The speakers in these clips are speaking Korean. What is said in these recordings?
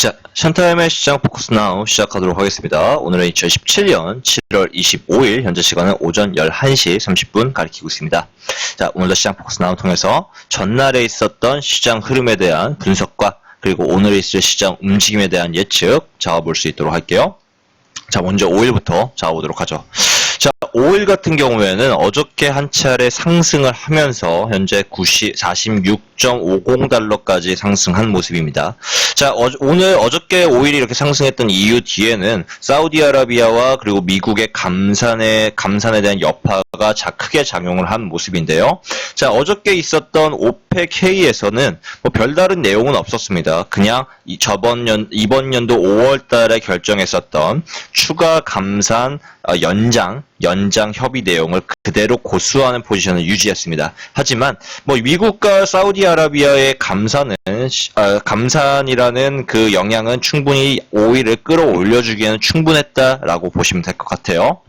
자, 샨타임의 시장 포커스 나우 시작하도록 하겠습니다. 오늘은 2017년 7월 25일 현재 시간은 오전 11시 30분 가리키고 있습니다. 자, 오늘도 시장 포커스 나우 통해서 전날에 있었던 시장 흐름에 대한 분석과 그리고 오늘 있을 시장 움직임에 대한 예측 잡아볼 수 있도록 할게요. 자, 먼저 5일부터 잡아보도록 하죠. 자, 5일 같은 경우에는 어저께 한 차례 상승을 하면서 현재 90, 46.50달러까지 상승한 모습입니다. 자, 어, 오늘 어저께 5일이 이렇게 상승했던 이유 뒤에는 사우디아라비아와 그리고 미국의 감산에 감산에 대한 여파가 자 크게 작용을 한 모습인데요. 자, 어저께 있었던 오펙 회의에서는 뭐 별다른 내용은 없었습니다. 그냥 이 저번 년 이번 연도 5월 달에 결정했었던 추가 감산 어, 연장 연장 협의 내용을 그대로 고수하는 포지션을 유지했습니다. 하지만 뭐 미국과 사우디아라비아의 감산은 시- 어, 감산이라는 그 영향은 충분히 오일을 끌어올려주기에는 충분했다라고 보시면 될 것 같아요.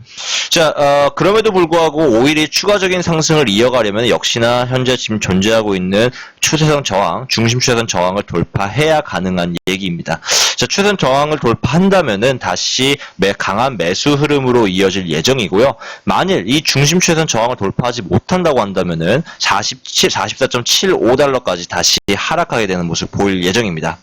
자, 어, 그럼에도 불구하고 오일이 추가적인 상승을 이어가려면 역시나 현재 지금 존재하고 있는 추세선 저항, 중심 추세선 저항을 돌파해야 가능한 얘기입니다. 자, 추세선 저항을 돌파한다면은 다시 매, 강한 매수 흐름으로 이어질 예정이고요. 만일 이 중심 추세선 저항을 돌파하지 못한다고 한다면은 47, 44.75달러까지 다시 하락하게 되는 모습 보일 예정입니다.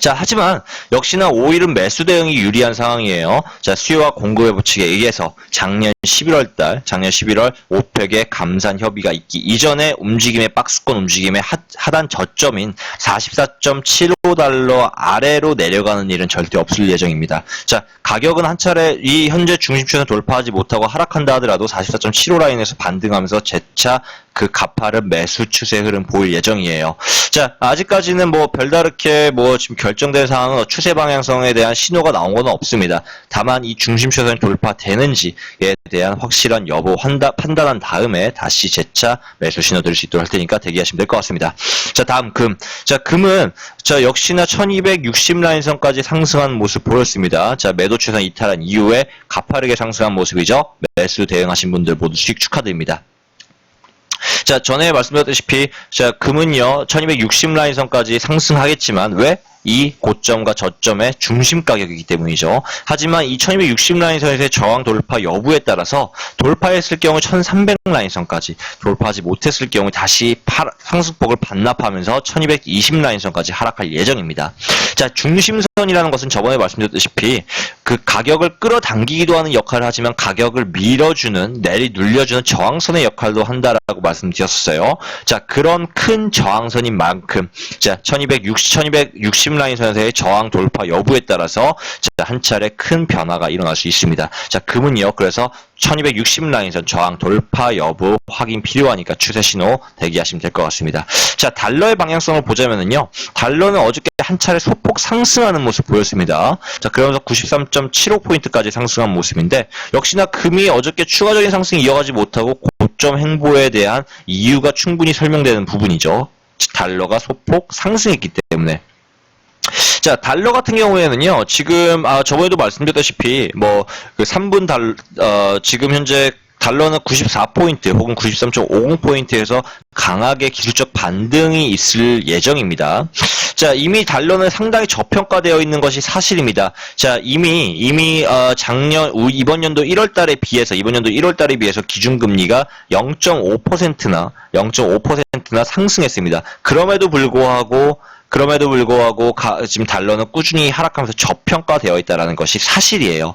자, 하지만 역시나 5일은 매수 대응이 유리한 상황이에요. 자, 수요와 공급의 법칙에 의해서 작년 11월 달, 작년 11월 오펙의 감산 협의가 있기 이전에 움직임의 박스권 움직임의 하, 하단 저점인 44.75달러 아래로 내려가는 일은 절대 없을 예정입니다. 자, 가격은 한 차례 이 현재 중심추세는 돌파하지 못하고 하락한다 하더라도 44.75 라인에서 반등하면서 재차 그 가파른 매수 추세 흐름 보일 예정이에요. 자, 아직까지는 뭐 별다르게 뭐 지금 결정된 상황은 추세 방향성에 대한 신호가 나온 건 없습니다. 다만 이 중심 추세는 돌파되는지에 대한 확실한 여부 판단, 판단한 다음에 다시 재차 매수 신호 드릴 수 있도록 할 테니까 대기하시면 될 것 같습니다. 자, 다음 금. 자, 금은 자, 역시나 1260 라인선까지 상승한 모습 보였습니다. 자, 매도 추세선 이탈한 이후에 가파르게 상승한 모습이죠. 매수 대응하신 분들 모두 수익 축하드립니다. 자, 전에 말씀드렸다시피, 자, 금은요, 1260 라인선까지 상승하겠지만, 왜? 이 고점과 저점의 중심 가격이기 때문이죠. 하지만 이 1260 라인선에서의 저항 돌파 여부에 따라서 돌파했을 경우 1300 라인선까지 돌파하지 못했을 경우 다시 파- 상승폭을 반납하면서 1220 라인선까지 하락할 예정입니다. 자, 중심선이라는 것은 저번에 말씀드렸다시피 그 가격을 끌어당기기도 하는 역할을 하지만 가격을 밀어주는 내리 눌려주는 저항선의 역할도 한다라고 말씀드렸어요. 자, 그런 큰 저항선인 만큼 자, 1260, 1260 라인선에서의 저항 돌파 여부에 따라서 자, 한 차례 큰 변화가 일어날 수 있습니다. 자, 금은요. 그래서 1260 라인선 저항 돌파 여부 확인 필요하니까 추세 신호 대기하시면 될 것 같습니다. 자, 달러의 방향성을 보자면은요. 달러는 어저께 한 차례 소폭 상승하는 모습 보였습니다. 자, 그러면서 93.75포인트까지 상승한 모습인데 역시나 금이 어저께 추가적인 상승이 이어가지 못하고 고점 행보에 대한 이유가 충분히 설명되는 부분이죠. 달러가 소폭 상승했기 때문에 자, 달러 같은 경우에는요, 지금, 아, 저번에도 말씀드렸다시피, 뭐, 그 3분 달, 어, 지금 현재 달러는 94포인트 혹은 93.50포인트에서 강하게 기술적 반등이 있을 예정입니다. 자, 이미 달러는 상당히 저평가되어 있는 것이 사실입니다. 자, 이미, 이미, 어, 작년, 우- 이번 연도 1월 달에 비해서, 이번 연도 1월 달에 비해서 기준금리가 0.5%나, 0.5%나 상승했습니다. 그럼에도 불구하고, 그럼에도 불구하고 가- 지금 달러는 꾸준히 하락하면서 저평가되어 있다는 것이 사실이에요.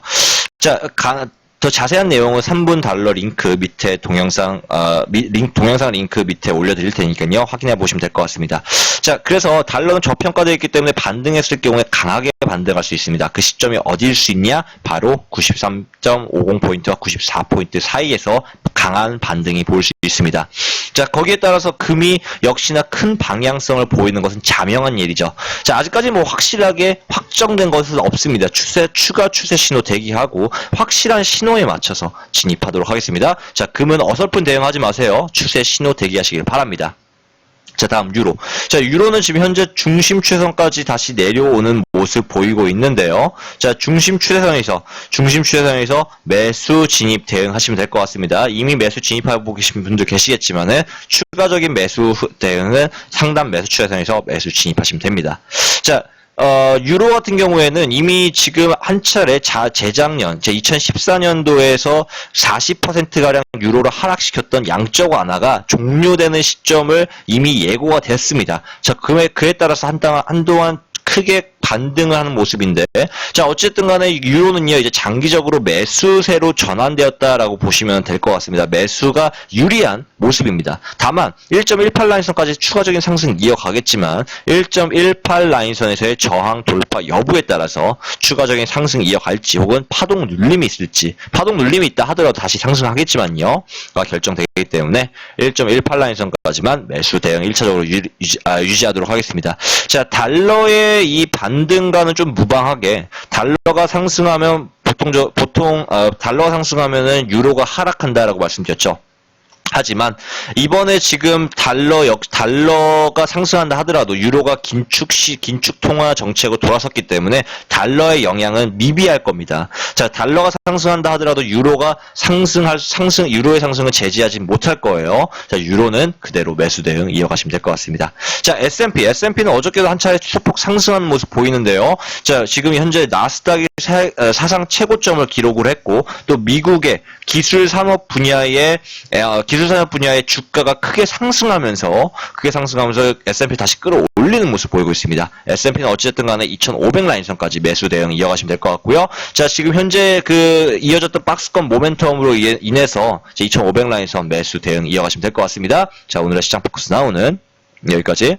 자, 가- 더 자세한 내용은 3분 달러 링크 밑에 동영상 어, 미- 링, 동영상 링크 밑에 올려드릴 테니까요 확인해 보시면 될 것 같습니다. 자, 그래서 달러는 저평가되어 있기 때문에 반등했을 경우에 강하게 반등할 수 있습니다. 그 시점이 어디일 수 있냐? 바로 93.50포인트와 94포인트 사이에서 강한 반등이 보일 수 있습니다. 자, 거기에 따라서 금이 역시나 큰 방향성을 보이는 것은 자명한 일이죠. 자, 아직까지 뭐 확실하게 확정된 것은 없습니다. 추세, 추가 추세 신호 대기하고 확실한 신호에 맞춰서 진입하도록 하겠습니다. 자, 금은 어설픈 대응하지 마세요. 추세 신호 대기하시길 바랍니다. 자, 다음 유로. 자, 유로는 지금 현재 중심 추세선까지 다시 내려오는 모습 보이고 있는데요. 자, 중심 추세선에서 중심 추세선에서 매수 진입 대응하시면 될 것 같습니다. 이미 매수 진입하고 계신 분들 계시겠지만은 추가적인 매수 후- 대응은 상단 매수 추세선에서 매수 진입하시면 됩니다. 자, 어, 유로 같은 경우에는 이미 지금 한 차례 자, 재작년, 제 2014년도에서 40%가량 유로를 하락시켰던 양적 완화가 종료되는 시점을 이미 예고가 됐습니다. 자, 그에, 그에 따라서 한동안, 한동안 크게 반등을 하는 모습인데, 자, 어쨌든 간에 유로는요, 이제 장기적으로 매수세로 전환되었다라고 보시면 될 것 같습니다. 매수가 유리한 모습입니다. 다만, 1.18 라인선까지 추가적인 상승 이어가겠지만, 1.18 라인선에서의 저항 돌파 여부에 따라서 추가적인 상승 이어갈지, 혹은 파동 눌림이 있을지, 파동 눌림이 있다 하더라도 다시 상승하겠지만요, 가 결정되기 때문에 1.18 라인선까지만 매수 대응 1차적으로 유지, 아, 유지하도록 하겠습니다. 자, 달러의 이 반등과는 좀 무방하게 달러가 상승하면 보통 저 보통 어, 달러가 상승하면은 유로가 하락한다라고 말씀드렸죠. 하지만 이번에 지금 달러 역 달러가 상승한다 하더라도 유로가 긴축 시 긴축 통화 정책으로 돌아섰기 때문에 달러의 영향은 미비할 겁니다. 자, 달러가 상승한다 하더라도 유로가 상승할 상승 유로의 상승은 제지하지 못할 거예요. 자, 유로는 그대로 매수 대응 이어가시면 될 것 같습니다. 자, S&P S&P는 어저께도 한 차례 소폭 상승하는 모습 보이는데요. 자, 지금 현재 나스닥이 사, 어, 사상 최고점을 기록을 했고 또 미국의 기술 산업 분야의 어, 기술 제조산업 분야의 주가가 크게 상승하면서 크게 상승하면서 S&P 다시 끌어올리는 모습 보이고 있습니다. S&P는 어찌됐든 간에 2,500 라인선까지 매수 대응 이어가시면 될 것 같고요. 자 지금 현재 그 이어졌던 박스권 모멘텀으로 인해서 2,500 라인선 매수 대응 이어가시면 될 것 같습니다. 자 오늘의 시장 포커스 나오는 여기까지.